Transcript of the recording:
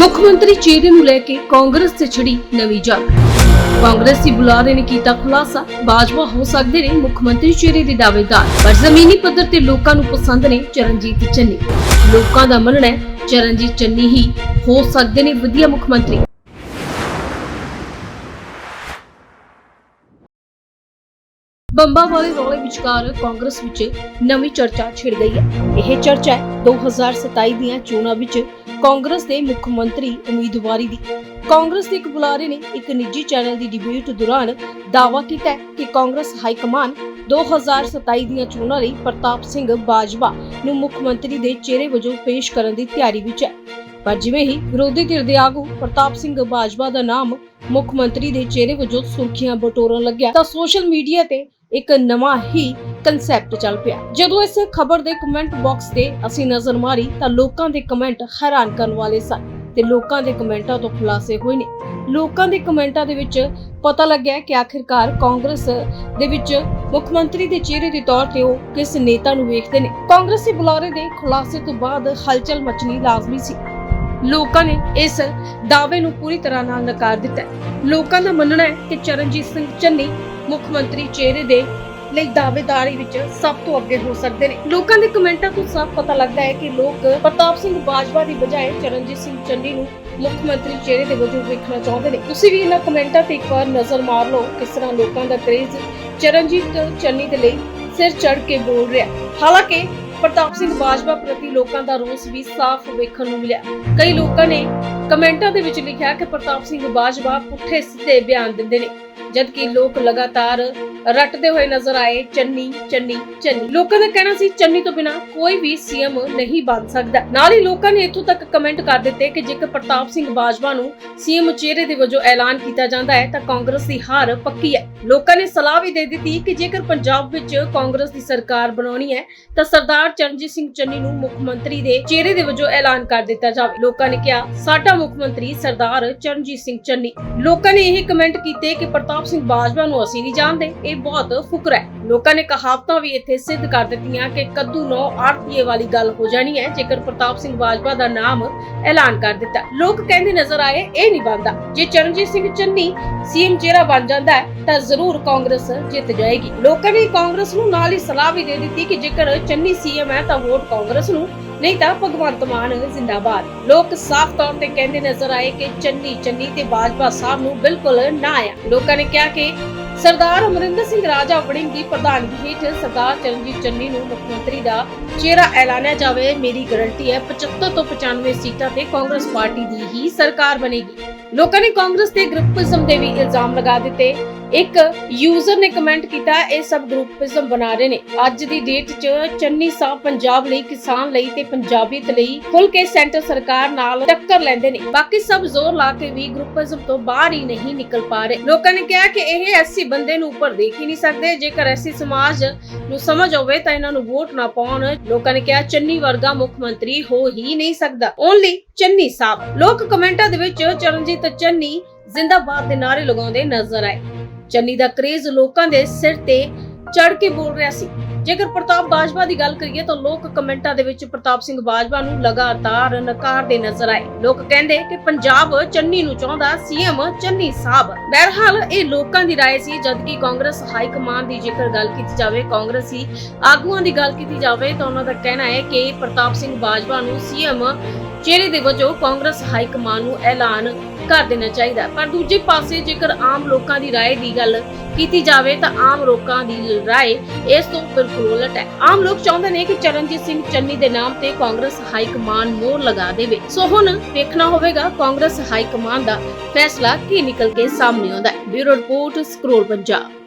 ਮੁੱਖ ਮੰਤਰੀ ਚਿਹਰੇ ਨੂੰ ਲੈ ਕੇ ਕਾਂਗਰਸ ਤੇ ਛਿੜੀ ਨਵੀਂ ਜੰਗ। ਕਾਂਗਰਸੀ ਬੁਲਾਰੇ ਨੇ ਕੀਤਾ ਖੁਲਾਸਾ। ਬਾਜਵਾ ਹੋ ਸਕਦੇ ਨੇ ਮੁੱਖ ਮੰਤਰੀ ਚਿਹਰੇ ਦੇ ਦਾਅਵੇਦਾਰ। ਪਰ ਜ਼ਮੀਨੀ ਪੱਧਰ ਤੇ ਲੋਕਾਂ ਨੂੰ ਪਸੰਦ ਨੇ ਚਰਨਜੀਤ ਚੰਨੀ। ਲੋਕਾਂ ਦਾ ਮੰਨਣਾ ਹੈ, ਚਰਨਜੀਤ ਚੰਨੀ ਹੀ ਹੋ ਸਕਦੇ ਨੇ ਵਧੀਆ ਮੁੱਖ ਮੰਤਰੀ। ਬੰਬਾ ਵਾਲੇ ਰੌਲੇ ਵਿਚਕਾਰ ਕਾਂਗਰਸ ਵਿੱਚ ਨਵੀਂ ਚਰਚਾ ਛਿੜ ਗਈ ਹੈ। ਇਹ ਚਰਚਾ ਹੈ 2027 ਦੀਆਂ ਚੋਣਾਂ ਵਿੱਚ ਕਾਂਗਰਸ ਦੇ ਮੁੱਖ ਮੰਤਰੀ ਉਮੀਦਵਾਰੀ ਦੀ। ਕਾਂਗਰਸ ਦੇ ਇੱਕ ਬੁਲਾਰੇ ਨੇ ਇੱਕ ਨਿੱਜੀ ਚੈਨਲ ਦੀ ਡਿਬੇਟ ਦੌਰਾਨ ਦਾਅਵਾ ਕੀਤਾ ਕਿ ਕਾਂਗਰਸ ਹਾਈ ਕਮਾਨ 2027 ਦੀਆਂ ਚੋਣਾਂ ਲਈ ਪ੍ਰਤਾਪ ਸਿੰਘ ਬਾਜਵਾ ਨੂੰ ਮੁੱਖ ਮੰਤਰੀ ਦੇ ਚਿਹਰੇ ਵਜੋਂ ਪੇਸ਼ ਕਰਨ ਦੀ ਤਿਆਰੀ ਵਿੱਚ ਹੈ। ਪਰ ਜਿਵੇਂ ਹੀ ਵਿਰੋਧੀ ਧਿਰ ਦੇ ਆਗੂ ਪ੍ਰਤਾਪ ਸਿੰਘ ਬਾਜਵਾ ਦਾ ਨਾਮ ਮੁੱਖ ਮੰਤਰੀ ਦੇ ਚਿਹਰੇ ਵਜੋਂ ਸੁਰਖੀਆਂ ਬਟੋਰਨ ਲੱਗਿਆ ਤਾਂ ਸੋਸ਼ਲ ਮੀਡੀਆ ਤੇ ਇੱਕ ਨਵਾਂ ਹੀ ਕਨਸੈਪਟ ਚੱਲ ਪਿਆ। ਜਦੋਂ ਇਸ ਖਬਰ ਦੇ ਕਮੈਂਟ ਬਾਕਸ ਤੇ ਅਸੀਂ ਨਜ਼ਰ ਮਾਰੀ ਤਾਂ ਲੋਕਾਂ ਦੇ ਕਮੈਂਟ ਹੈਰਾਨ ਕਰਨ ਵਾਲੇ ਸਨ ਤੇ ਲੋਕਾਂ ਦੇ ਕਮੈਂਟਾਂ ਤੋਂ ਖੁਲਾਸੇ ਹੋਏ ਨੇ। ਲੋਕਾਂ ਦੇ ਕਮੈਂਟਾਂ ਦੇ ਵਿੱਚ ਪਤਾ ਲੱਗਿਆ ਕਿ ਆਖਿਰਕਾਰ ਕਾਂਗਰਸ ਦੇ ਵਿੱਚ ਮੁੱਖ ਮੰਤਰੀ ਦੇ ਚਿਹਰੇ ਦੇ ਤੌਰ ਤੇ ਉਹ ਕਿਸ ਨੇਤਾ ਨੂੰ ਵੇਖਦੇ ਨੇ। ਕਾਂਗਰਸੀ ਬੁਲਾਰੇ ਦੇ ਖੁਲਾਸੇ ਤੋਂ ਬਾਅਦ ਹਲਚਲ ਮਚਣੀ ਲਾਜ਼ਮੀ ਸੀ। ਲੋਕਾਂ ਨੇ ਇਸ ਦਾਅਵੇ ਨੂੰ ਪੂਰੀ ਤਰ੍ਹਾਂ ਨਾਲ ਨਕਾਰ ਦਿੱਤਾ। ਲੋਕਾਂ ਦਾ ਮੰਨਣਾ ਹੈ ਕਿ ਚਰਨਜੀਤ ਸਿੰਘ ਚੰਨੀ ਮੁੱਖ ਮੰਤਰੀ ਚਿਹਰੇ ਦੇ ਲਈ ਦਾਅਵੇਦਾਰੀ ਵਿੱਚ ਸਭ ਤੋਂ ਅੱਗੇ ਹੋ ਸਕਦੇ ਨੇ। ਲੋਕਾਂ ਦੇ ਕਮੈਂਟਾਂ ਤੋਂ ਸਾਫ਼ ਪਤਾ ਲੱਗਦਾ ਹੈ ਕਿ ਲੋਕ ਪ੍ਰਤਾਪ ਸਿੰਘ ਬਾਜਵਾ ਦੀ ਬਜਾਏ ਚਰਨਜੀਤ ਸਿੰਘ ਚੰਨੀ ਨੂੰ ਮੁੱਖ ਮੰਤਰੀ ਚਿਹਰੇ ਦੇ ਵਜੋਂ ਵੇਖਣਾ ਚਾਹੁੰਦੇ ਨੇ। ਤੁਸੀਂ ਵੀ ਇਹਨਾਂ ਕਮੈਂਟਾਂ ਤੇ ਇੱਕ ਵਾਰ ਨਜ਼ਰ ਮਾਰ ਲਓ ਕਿਸ ਤਰ੍ਹਾਂ ਲੋਕਾਂ ਦਾ ਕਰੇਜ਼ ਚਰਨਜੀਤ ਚੰਨੀ ਦੇ ਲਈ ਸਿਰ ਚੜ ਕੇ ਬੋਲ ਰਿਹਾ ਹਾਲਾਂਕਿ ਪ੍ਰਤਾਪ ਸਿੰਘ ਬਾਜਵਾ ਪ੍ਰਤੀ ਲੋਕਾਂ ਦਾ ਰੋਸ ਵੀ ਸਾਫ਼ ਵੇਖਣ ਨੂੰ ਮਿਲਿਆ। ਕਈ ਲੋਕਾਂ ਨੇ ਕਮੈਂਟਾਂ ਦੇ ਵਿੱਚ ਲਿਖਿਆ ਕਿ ਪ੍ਰਤਾਪ ਸਿੰਘ ਬਾਜਵਾ ਪੁੱਠੇ ਸਿੱਧੇ ਬਿਆਨ ਦਿੰਦੇ ਨੇ, ਜਦਕਿ ਲੋਕ ਲਗਾਤਾਰ ਰਟਦੇ ਹੋਏ ਨਜ਼ਰ ਆਏ ਚੰਨੀ ਚੰਨੀ ਚੰਨੀ। ਲੋਕਾਂ ਦਾ ਕਹਿਣਾ ਸੀ, ਚੰਨੀ ਤੋਂ ਬਿਨਾ ਕੋਈ ਵੀ ਸੀਐਮ ਨਹੀਂ ਬਣ ਸਕਦਾ। ਨਾਲ ਹੀ ਲੋਕਾਂ ਨੇ ਇੱਥੋਂ ਤੱਕ ਕਮੈਂਟ ਕਰ ਦਿੱਤੇ ਕਿ ਜੇਕਰ ਪ੍ਰਤਾਪ ਸਿੰਘ ਬਾਜਵਾ ਨੂੰ ਸੀਐਮ ਚਿਹਰੇ ਦੇ ਵਜੋਂ ਐਲਾਨ ਕੀਤਾ ਜਾਂਦਾ ਹੈ, ਤਾਂ ਕਾਂਗਰਸ ਦੀ ਹਾਰ ਪੱਕੀ ਹੈ। ਲੋਕਾਂ ਨੇ ਸਲਾਹ ਵੀ ਦੇ ਦਿੱਤੀ ਕਿ ਜੇਕਰ ਪੰਜਾਬ ਵਿੱਚ ਕਾਂਗਰਸ ਦੀ ਸਰਕਾਰ ਬਣਾਉਣੀ ਹੈ, ਤਾਂ ਸਰਦਾਰ ਚਰਨਜੀਤ ਸਿੰਘ ਚੰਨੀ ਨੂੰ ਮੁੱਖ ਮੰਤਰੀ ਦੇ ਚਿਹਰੇ ਦੇ ਵਜੋਂ ਐਲਾਨ ਕਰ ਦਿੱਤਾ ਜਾਵੇ। ਲੋਕਾਂ ਨੇ ਕਿਹਾ, ਸਾਡਾ ਮੁੱਖ ਮੰਤਰੀ ਸਰਦਾਰ ਚਰਨਜੀਤ ਸਿੰਘ ਚੰਨੀ। ਲੋਕਾਂ ਨੇ ਇਹ ਕਮੈਂਟ ਕੀਤੇ ਕਿ ਪ੍ਰਤਾਪ ਸਿੰਘ ਬਾਜਵਾ ਨੂੰ ਅਸੀਂ ਨਹੀਂ ਜਾਣਦੇ। ਇਹ ਬਹੁਤ ਫੁਕਰਾ ਹੈ। ਲੋਕਾਂ ਨੇ ਕਹਾਵਤਾਂ ਵੀ ਇੱਥੇ ਸਿੱਧ ਕਰ ਦਿੱਤੀਆਂ ਕਿ ਕੱਦੂ ਨੋ ਆਰਤੀਏ ਵਾਲੀ ਗੱਲ ਹੋ ਜਾਣੀ ਹੈ, ਜੇਕਰ ਪ੍ਰਤਾਪ ਸਿੰਘ ਬਾਜਵਾ ਦਾ ਨਾਮ ਐਲਾਨ ਕਰ ਦਿੱਤਾ। ਲੋਕ ਕਹਿੰਦੇ ਨਜ਼ਰ ਆਏ, ਇਹ ਨਹੀਂ ਬਣਦਾ। ਜੇ ਚਰਨਜੀਤ ਸਿੰਘ ਚੰਨੀ ਸੀਐਮ ਚਿਹਰਾ ਬਣ ਜਾਂਦਾ ਹੈ, ਤਾਂ ਜ਼ਰੂਰ ਕਾਂਗਰਸ ਜਿੱਤ ਜਾਏਗੀ। ਲੋਕਾਂ ਨੇ ਕਾਂਗਰਸ ਨੂੰ ਨਾਲ ਹੀ ਸਲਾਹ ਵੀ ਦੇ ਦਿੱਤੀ ਕਿ ਜੇਕਰ ਚੰਨੀ ਸੀਐਮ ਹੈ, ਤਾਂ ਵੋਟ ਕਾਂਗਰਸ ਨੂੰ, ਨਹੀਂ ਤਾਂ ਭਗਵੰਤ ਮਾਨ ਜ਼ਿੰਦਾਬਾਦ। ਲੋਕ ਸਾਫ਼ ਤੌਰ ਤੇ ਕਹਿੰਦੇ ਨਜ਼ਰ ਆਏ ਕਿ ਚੰਨੀ ਚੰਨੀ ਤੇ ਬਾਜਵਾ ਸਾਹਿਬ ਨੂੰ ਬਿਲਕੁਲ ਨਾ ਆਇਆ। ਲੋਕਾਂ ਨੇ ਕਿਹਾ ਕਿ ਸਰਦਾਰ ਅਮਰਿੰਦਰ ਸਿੰਘ ਰਾਜਾ ਵੜਿੰਗ ਦੀ ਪ੍ਰਧਾਨਗੀ ਹੇਠ ਸਰਦਾਰ ਚਰਨਜੀਤ ਚੰਨੀ ਨੂੰ ਮੁੱਖ ਮੰਤਰੀ ਦਾ ਚਿਹਰਾ ਐਲਾਨਿਆ ਜਾਵੇ, ਮੇਰੀ ਗਾਰੰਟੀ ਹੈ 75 ਤੋਂ 95 ਸੀਟਾਂ ਤੇ ਕਾਂਗਰਸ ਪਾਰਟੀ ਦੀ ਹੀ ਸਰਕਾਰ ਬਣੇਗੀ। ਲੋਕਾਂ ਨੇ ਕਾਂਗਰਸ ਤੇ ਗਰੁੱਪਿਜ਼ਮ ਦੇ ਵੀ ਇਲਜ਼ਾਮ ਲਗਾ ਦਿੱਤੇ। ਇੱਕ ਯੂਜ਼ਰ ਨੇ ਕਮੈਂਟ ਕੀਤਾ, ਇਹ ਸਭ ਗਰੁੱਪਿਜ਼ਮ ਬਣਾ ਰਹੇ ਨੇ। ਅੱਜ ਦੀ ਡੇਟ 'ਚ ਚੰਨੀ ਸਾਹਿਬ ਪੰਜਾਬ ਲਈ, ਕਿਸਾਨ ਲਈ ਤੇ ਪੰਜਾਬੀਅਤ ਲਈ ਖੁੱਲ ਕੇ ਸੈਂਟਰ ਸਰਕਾਰ ਨਾਲ ਟੱਕਰ ਲੈਂਦੇ ਨੇ। ਬਾਕੀ ਸਭ ਜ਼ੋਰ ਲਾ ਕੇ ਵੀ ਗਰੁੱਪਿਜ਼ਮ ਤੋਂ ਬਾਹਰ ਹੀ ਨਹੀਂ ਨਿਕਲ ਪਾ ਰਹੇ। ਲੋਕਾਂ ਨੇ ਕਿਹਾ ਕਿ ਇਹ ਐਸੀ ਬੰਦੇ ਨੂੰ ਉੱਪਰ ਦੇਖ ਹੀ ਨਹੀਂ ਸਕਦੇ। ਜੇਕਰ ਐਸੀ ਸਮਾਜ ਨੂੰ ਸਮਝ ਆਵੇ ਤਾਂ ਇਹਨਾਂ ਨੂੰ ਵੋਟ ਨਾ ਪਾਉਣ। ਲੋਕਾਂ ਨੇ ਕਿਹਾ, ਚੰਨੀ ਵਰਗਾ ਮੁੱਖ ਮੰਤਰੀ ਹੋ ਹੀ ਨਹੀਂ ਸਕਦਾ। ਓਨਲੀ ਚੰਨੀ ਸਾਹਿਬ। ਲੋਕ ਕਮੈਂਟਾਂ ਦੇ ਵਿੱਚ ਚਰਨਜੀਤ ਚੰਨੀ ਜ਼ਿੰਦਾਬਾਦ ਦੇ ਨਾਰੇ ਲਗਾਉਂਦੇ ਨਜ਼ਰ ਆਏ। ਚੰਨੀ ਦਾ ਕਰੇਜ਼ ਲੋਕਾਂ ਦੇ ਸਿਰ ਤੇ ਚੜ ਕੇ ਬੋਲ ਰਿਹਾ ਸੀ। ਜੇਕਰ ਪ੍ਰਤਾਪ ਬਾਜਵਾ ਦੀ ਗੱਲ ਕਰੀਏ ਤਾਂ ਲੋਕ ਕਮੈਂਟਾਂ ਦੇ ਵਿੱਚ ਪ੍ਰਤਾਪ ਸਿੰਘ ਬਾਜਵਾ ਨੂੰ ਲਗਾਤਾਰ ਨਕਾਰਦੇ ਨਜ਼ਰ ਆਏ ਲੋਕ ਕਹਿੰਦੇ ਕਿ ਪੰਜਾਬ ਚੰਨੀ ਨੂੰ ਚਾਹੁੰਦਾ ਸੀਐਮ ਚੰਨੀ ਸਾਹਿਬ ਬਹਰਹਾਲ ਇਹ ਲੋਕਾਂ ਦੀ رائے ਸੀ ਜਦਕਿ ਕਾਂਗਰਸ ਹਾਈ ਕਮਾਂਡ ਦੀ ਜੇਕਰ ਗੱਲ ਕੀਤੀ ਜਾਵੇ ਕਾਂਗਰਸੀ ਆਗੂਆਂ ਦੀ ਗੱਲ ਕੀਤੀ ਜਾਵੇ ਤਾਂ ਉਹਨਾਂ ਦਾ ਕਹਿਣਾ ਹੈ ਕਿ ਪ੍ਰਤਾਪ ਸਿੰਘ ਬਾਜਵਾ ਨੂੰ ਸੀਐਮ ਚਿਹਰੇ ਦੇ ਵਜੋਂ ਕਾਂਗਰਸ ਹਾਈ ਕਮਾਂਡ ਨੂੰ ਐਲਾਨ ਕਰ ਦੇਣਾ ਚਾਹੀਦਾ ਪਰ ਦੂਜੇ ਪਾਸੇ ਜੇਕਰ ਆਮ ਲੋਕਾਂ ਦੀ رائے ਦੀ ਗੱਲ ਕੀਤੀ ਜਾਵੇ ਤਾਂ ਆਮ ਲੋਕਾਂ ਦੀ رائے ਇਸ ਤੋਂ ਬਿਲਕੁਲ ਉਲਟ ਹੈ ਆਮ ਲੋਕ ਚਾਹੁੰਦੇ ਨੇ ਕਿ ਚਰਨਜੀਤ ਸਿੰਘ ਚੰਨੀ ਦੇ ਨਾਮ ਤੇ ਕਾਂਗਰਸ ਹਾਈ ਕਮਾਂਡ ਮੋਹਰ ਲਗਾ ਦੇਵੇ ਸੋ ਹੁਣ ਵੇਖਣਾ ਹੋਵੇਗਾ ਕਾਂਗਰਸ ਹਾਈ ਕਮਾਂਡ ਦਾ ਫੈਸਲਾ ਕੀ ਨਿਕਲ ਕੇ ਸਾਹਮਣੇ ਆਉਂਦਾ ਹੈ ਬਿਊਰੋ ਰਿਪੋਰਟ ਸਕਰੋਲ ਪੰਜਾਬ